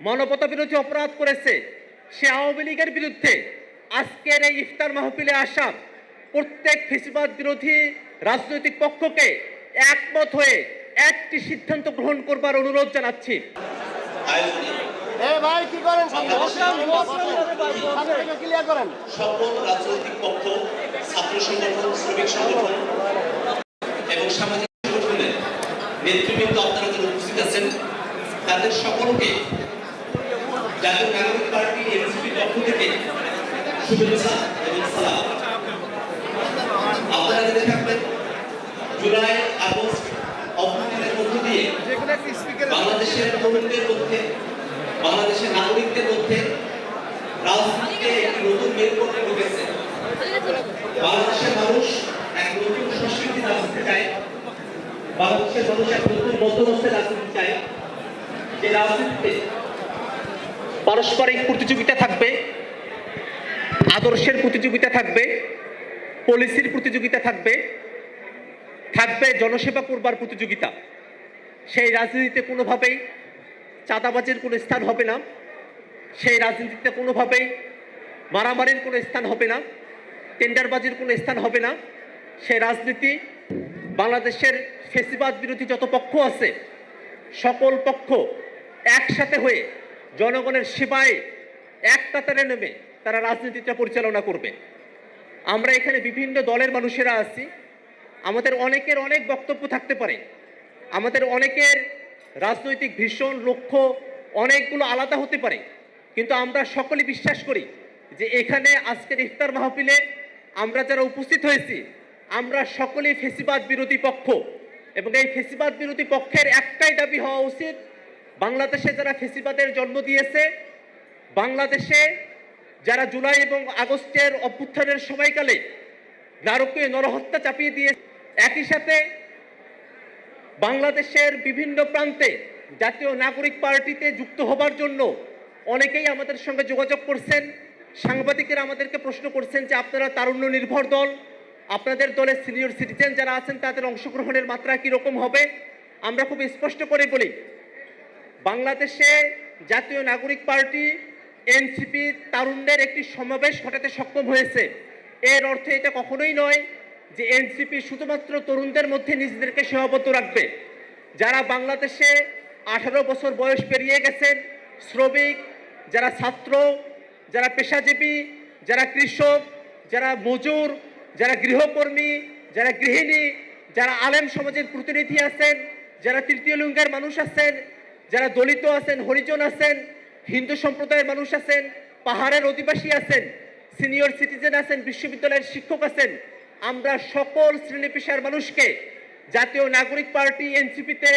মানবতা বিরোধী অপরাধ করেছে। সে আওয়ামী লীগের বিরুদ্ধে আজকের এই ইফতার মাহফিলে আসা প্রত্যেক ফেসিবাদ বিরোধী রাজনৈতিক পক্ষকে একমত হয়ে একটি সিদ্ধান্ত গ্রহণ করবার অনুরোধ জানাচ্ছি। আয়োজনে এ ভাই কি করেন? সামনে সামনে থেকে ক্লিয়ার করেন। সকল রাজনৈতিক পক্ষ ছাত্র সংগঠন শ্রমিক সংগঠন এবং সামাজিক সংগঠনের নেতৃবৃন্দ আপনারা উপস্থিত আছেন তাদের সকলকে জাতীয় নাগরিক পার্টি এনসিপির পক্ষ থেকে শুভেচ্ছা এবং সালাম। আপনারা জেনে থাকবেন জুলাই আগস্ট অভ্যুত্থানের মধ্য দিয়ে বাংলাদেশের তরুণদের মধ্যে, বাংলাদেশের নাগরিকদের মধ্যে রাজনীতিতে একটি নতুন মেরুকরণে ঢুকেছে। বাংলাদেশের মানুষ এক নতুন সংস্কৃতি রাজনীতি চায়। বাংলাদেশের মানুষ এক নতুন বন্দোবস্তের রাজনীতি চায়। যে রাজনীতিতে পারস্পরিক প্রতিযোগিতা থাকবে, আদর্শের প্রতিযোগিতা থাকবে, পলিসির প্রতিযোগিতা থাকবে থাকবে জনসেবা করবার প্রতিযোগিতা। সেই রাজনীতিতে কোনোভাবেই চাঁদাবাজির কোনো স্থান হবে না, সেই রাজনীতিতে কোনোভাবেই মারামারির কোনো স্থান হবে না, টেন্ডারবাজির কোনো স্থান হবে না। সেই রাজনীতি বাংলাদেশের ফেসিবাদ বিরোধী যত পক্ষ আছে, সকল পক্ষ একসাথে হয়ে জনগণের সেবায় এক কাতারে নেমে তারা রাজনীতিটা পরিচালনা করবে। আমরা এখানে বিভিন্ন দলের মানুষেরা আছি। আমাদের অনেকের অনেক বক্তব্য থাকতে পারে। আমাদের অনেকের রাজনৈতিক ভীষণ লক্ষ্য অনেকগুলো আলাদা হতে পারে। কিন্তু আমরা সকলে বিশ্বাস করি যে এখানে আজকের ইফতার মাহফিলে আমরা যারা উপস্থিত হয়েছি, আমরা সকলেই ফেসিবাদ বিরোধী পক্ষ। এবং এই ফেসিবাদ বিরোধী পক্ষের একটাই দাবি হওয়া উচিত বাংলাদেশে যারা ফেসিবাদের জন্ম দিয়েছে, বাংলাদেশে যারা জুলাই এবং আগস্টের অভ্যুত্থানের সময়কালে নারকীয় নরহত্যা চাপিয়ে দিয়ে, একই সাথে বাংলাদেশের বিভিন্ন প্রান্তে জাতীয় নাগরিক পার্টিতে যুক্ত হবার জন্য অনেকেই আমাদের সঙ্গে যোগাযোগ করছেন। সাংবাদিকেরা আমাদেরকে প্রশ্ন করছেন যে আপনারা তারুণ্য নির্ভর দল, আপনাদের দলের সিনিয়র সিটিজেন যারা আছেন তাদের অংশগ্রহণের মাত্রা কীরকম হবে? আমরা খুব স্পষ্ট করে বলি বাংলাদেশে জাতীয় নাগরিক পার্টি এনসিপি তারুণ্যের একটি সমাবেশ ঘটাতে সক্ষম হয়েছে। এর অর্থ এটা কখনোই নয় যে এনসিপি শুধুমাত্র তরুণদের মধ্যে নিজেদেরকে সীমাবদ্ধ রাখবে। যারা বাংলাদেশে আঠারো বছর বয়স পেরিয়ে গেছেন, শ্রমিক, যারা ছাত্র, যারা পেশাজীবী, যারা কৃষক, যারা মজুর, যারা গৃহকর্মী, যারা গৃহিণী, যারা আলেম সমাজের প্রতিনিধি আছেন, যারা তৃতীয় লিঙ্গের মানুষ আছেন যারা দলিত আছেন, হরিজন আছেন, হিন্দু সম্প্রদায়ের মানুষ আছেন, পাহাড়ের অধিবাসী আছেন, সিনিয়র সিটিজেন আছেন, বিশ্ববিদ্যালয়ের শিক্ষক আছেন, আমরা সকল শ্রেণি পেশার মানুষকে জাতীয় নাগরিক পার্টি, এনসিপিতে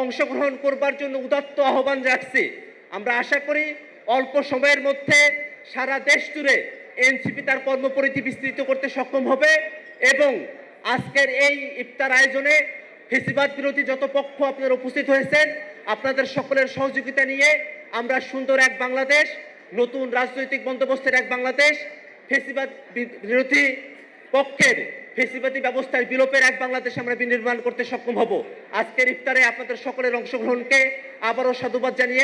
অংশগ্রহণ করবার জন্য উদাত্ত আহ্বান রাখছি আমরা আশা করি অল্প সময়ের মধ্যে সারা দেশ জুড়ে এনসিপি তার কর্মপরিধি বিস্তৃত করতে সক্ষম হবে এবং আজকের এই ইফতার আয়োজনে ফেসিবাদ বিরোধী যত পক্ষ আপনারা উপস্থিত হয়েছেন আপনাদের সকলের সহযোগিতা নিয়ে আমরা সুন্দর এক বাংলাদেশ, নতুন রাজনৈতিক বন্দোবস্তের এক বাংলাদেশ, ফেসিবাদ বিরোধী পক্ষের ফেসিবাদী ব্যবস্থার বিলোপের এক বাংলাদেশ আমরা বিনির্মাণ করতে সক্ষম হব। আজকের ইফতারে আপনাদের সকলের অংশগ্রহণকে আবারও সাধুবাদ জানিয়ে